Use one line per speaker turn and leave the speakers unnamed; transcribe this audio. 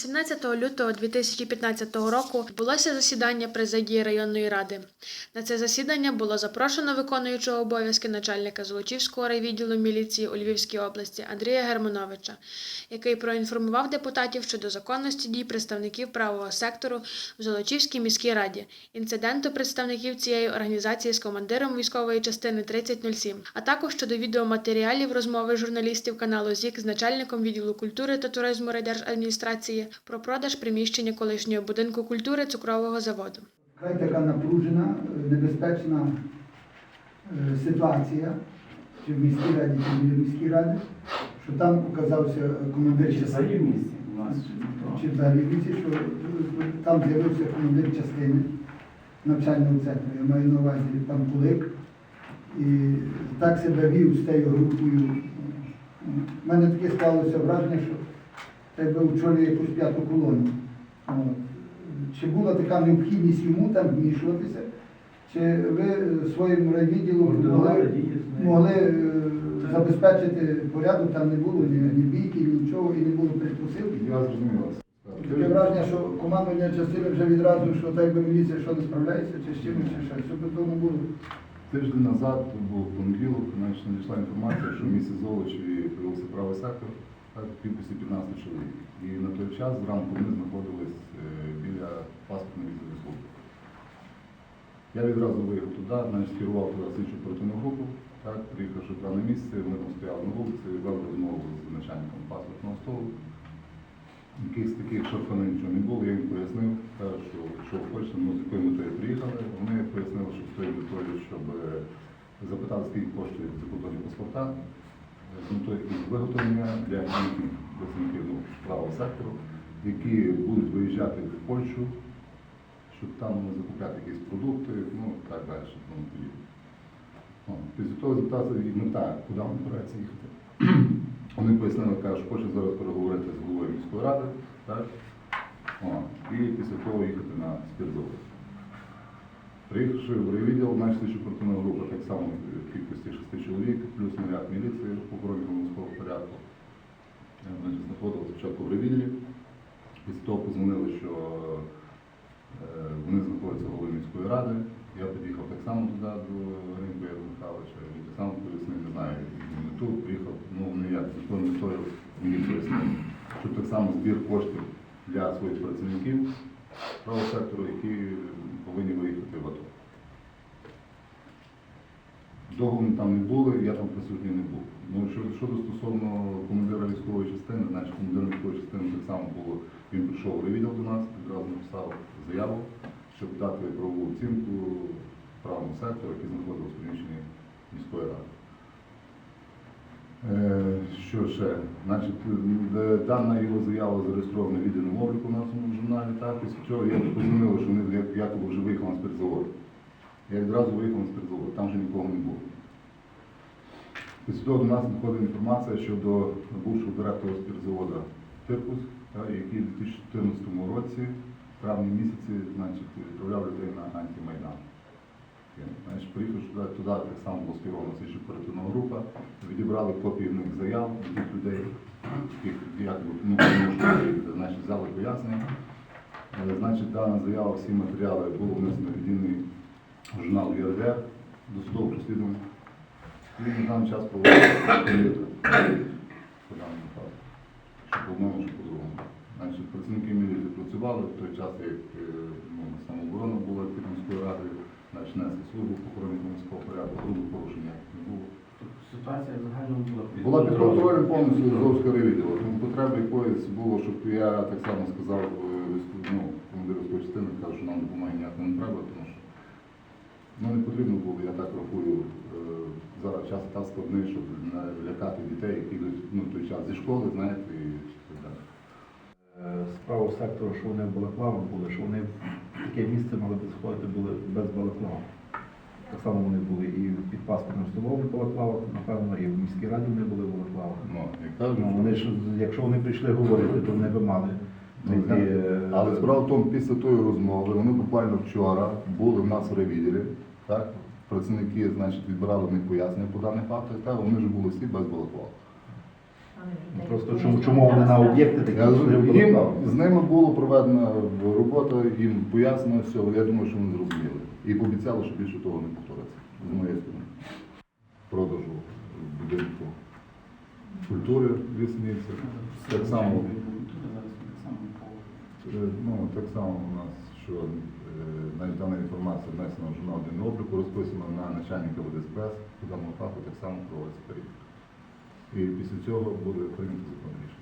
18 лютого 2015 року відбулося засідання президії районної ради. На це засідання було запрошено виконуючого обов'язки начальника Золочівського райвідділу міліції у Львівській області Андрія Германовича, який проінформував депутатів щодо законності дій представників правого сектору в Золочівській міській раді, інциденту представників цієї організації з командиром військової частини 3007, а також щодо відеоматеріалів розмови журналістів каналу ЗІК з начальником відділу культури та туризму райдержадміністрації про продаж приміщення колишнього будинку культури цукрового заводу.
Край така напружена, небезпечна е, ситуація, чи в міській раді, чи біля міській раді, що там оказався командир частини,
в місті у нас чи
взагалі в місті, що е, там з'явився командир частини навчального центру. Я маю на увазі пан Кулик. І так себе вів з тією групою. У мене таке склалося враження, що тебе очолює якусь п'яту колону. Чи була така необхідність йому там вмішуватися, чи ви своїм райвідділом могли, могли е, забезпечити порядок, там не було ні, ні бійки, нічого, і не було перепросилки?
Я зрозумів вас.
Таке враження, що командування частини вже відразу, що так би міліція що не справляється, чи з чимось, чи щось. Щоб того не було.
Тиждень назад був понеділок, значить, надійшла інформація, що в місті Золочеві появився правий сектор кількості 15 чоловік. І на той час зранку ми знаходились е, біля паспортної візи республіки. Я відразу виїхав туди, значить, керував туди слідчу оперативну групу, так, приїхавши в дане місце, ми там стояли на вулиці, вели розмову з начальником паспортного столу. Якихось таких шарфанин нічого не було, я їм пояснив, що якщо хочете, ну, з якою метою приїхали. Вони пояснили, що з тою метою, щоб е, запитати, скільки коштують закордонні паспорта, з їх виготовлення для працівників правого сектору, які будуть виїжджати в Польщу, щоб там закупляти якісь продукти, ну так далі, щоб. Після того запитати і мета, куди вони збираються їхати. Вони пояснили, кажуть, що хоче зараз переговорити з головою міської ради, так? О, і після того їхати на спіртзавод. Приїхавши в райвідділ, наша оперативна група так само в кількості шести чоловік, плюс наряд міліції по охороні громадського порядку. Е, Значить, знаходилися спочатку в райвідділі. Після того позвонили, що е, вони знаходяться в міської ради. Я під'їхав так само туди до Гринька Яра Михайловича, він так само пояснив, не знаю, і мету, приїхав, ну не як, з якою метою мені пояснив, що так само збір коштів для своїх працівників правого сектору, які повинні виїхати в АТО. Довго ми там не були, я там присутній не був. Ну, що, щодо стосовно військової частини, значить командир військової частини так само було, він прийшов відділ до нас, відразу написав заяву, щоб дати правову оцінку правому сектору, який знаходився в приміщенні міської ради. Е, Що ще? Значить, дана його заява зареєстрована в відділому обліку у нас у журналі, так, після чого я позвонив, що вони якоби вже виїхали на спиртзавод. Я відразу виїхав на спиртзавод, там вже нікого не було. Того до нас надходила інформація щодо бувшого директора спиртзаводу Тиркус, який у 2014 році, в травні місяці, значить, відправляв людей на антимайдан. Значить, приїхавши туди, так само була скерована слідча оперативна група, відібрали копії в них заяв тих людей, яких як ну, значить, взяли пояснення. Е, Значить, дана заява, всі матеріали були внесені в єдиний журнал ЄРДР до судового розслідування. На даний час даному. Що по одному, що по другому. Значить, працівники міліції працювали в той час, як е, ну, самооборона була під міською радою, значить, несли службу по охороні громадського порядку, грубих порушення не було.
Ситуація загально була під
Була під контролем повністю Азовського відділу. Тому потреби якоїсь було, щоб я так само сказав е, ну, командиру частини, казав, що нам допомоги ніякого не треба, тому що ну, не потрібно було, я так рахую, е, зараз час так складний, щоб лякати дітей, які йдуть ну, той час зі школи, знаєте, і так далі.
Е, з правого сектору, що вони в балаклавах були, що вони в таке місце мали б заходити були без балаклав. Так само вони були і під паспортним столом в балаклавах, напевно, і в міській раді вони були в балаклавах.
Ну, як
Ну, вони ж, якщо вони прийшли говорити, то вони би мали.
Ну, так.
е,
Але справа в тому, після тої розмови, вони буквально вчора були в нас в ревіділі, так? Працівники, значить, відбирали в них пояснення по даних фактах, так? Вони вже були всі без балаклав.
Ну, Просто чому, чому вони на об'єкти такі
Я їм з ними було проведена робота, їм пояснено все, я думаю, що вони зрозуміли. І пообіцяли, що більше того не повториться з моєї сторони. Продажу будинку культури в Лісниці. Так само, е, ну, так само у нас, що дана інформація внесена в журнал «День обліку, розписана на начальника ВДСПС, по даному факту так само проводиться перевірка. І після цього буде прийнято законне рішення.